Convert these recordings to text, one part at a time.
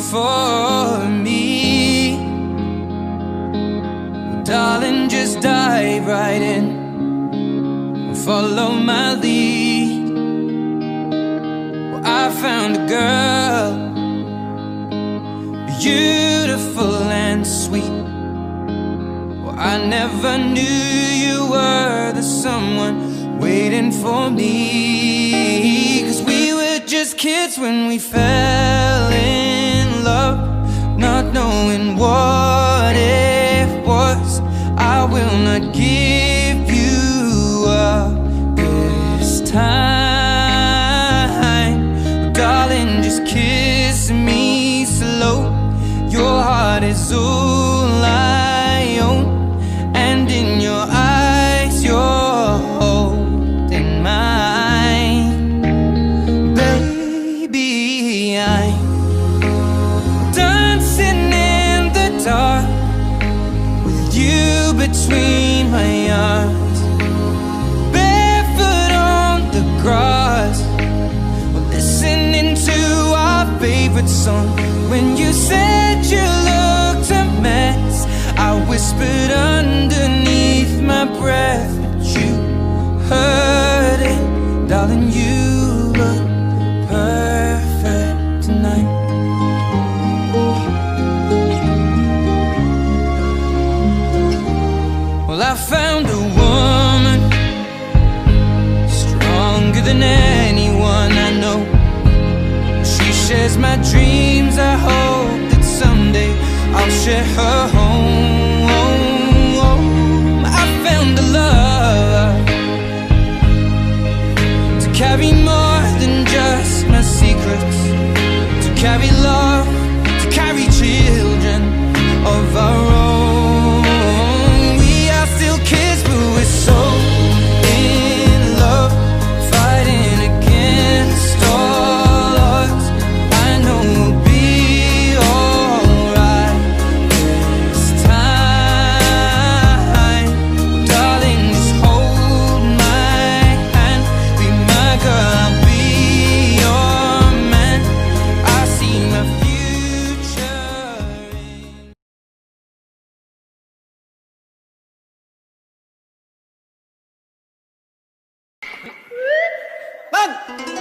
for me. Darling, just dive right in follow my lead. Well, I found a girl, beautiful and sweet. Well, I never knew you were the someone waiting for me. Cause we were just kids when we fell in knowing what it was. I will not give you up this time. Darling, just kiss me slow. Your heart is all between my arms, barefoot on the grass. We're listening to our favorite song. When you said you looked a mess, I whispered underneath my breath, but you heard it, darling. You Well, I found a woman stronger than anyone I know. She shares my dreams. I hope that someday I'll share her home. I found a love to carry more than just my secrets, to carry love, to carry children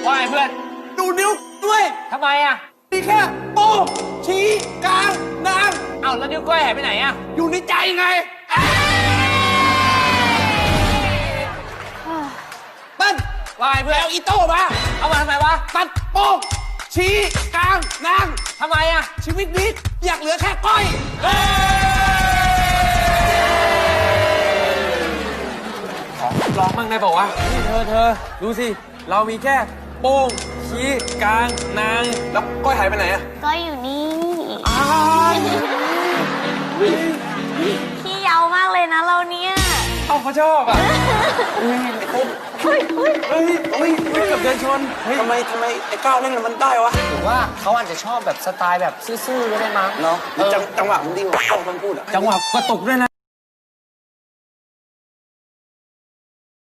ว่าไงเพื่อน ดูนิ้วด้วยทำไมอะ มีแค่โป้งชี้กลางนางเอาแล้วนิ้วก้อยหายไปไหนอะ อยู่ในใจไงเติ้ลว่าไงเพื่อน เอาอีโต้มา เอามาทำไมวะ ตัดโป้งชี้กลางนางทำไมอะ ชีวิตนี้อยากเหลือแค่ก้อยลองมั่งได้บอกว่าวะนี่เธอเธอดูสิ เรามีแค่โป้งชี้กลางนาง แล้วก้อยหายไปไหนอะก็อยู่นี่ อ้าวพี่เยาวมากเลยนะเราเนี่ยเอาเขาชอบอะอุ้ยไอ้โป้งเฮ้ยเฮ้ยเฮ้ยเฮ้ยเกือบเดินชนเฮ้ยทำไมทำไมไอ้ก้าวเล่นมันได้วะหรือว่าเขาอาจจะชอบแบบสไตล์แบบซื่อๆก็ได้มั้งเนาะจังจังหวะมันดีกว่าก้าวมันพูดอะจังหวะกระตุกด้วยนะ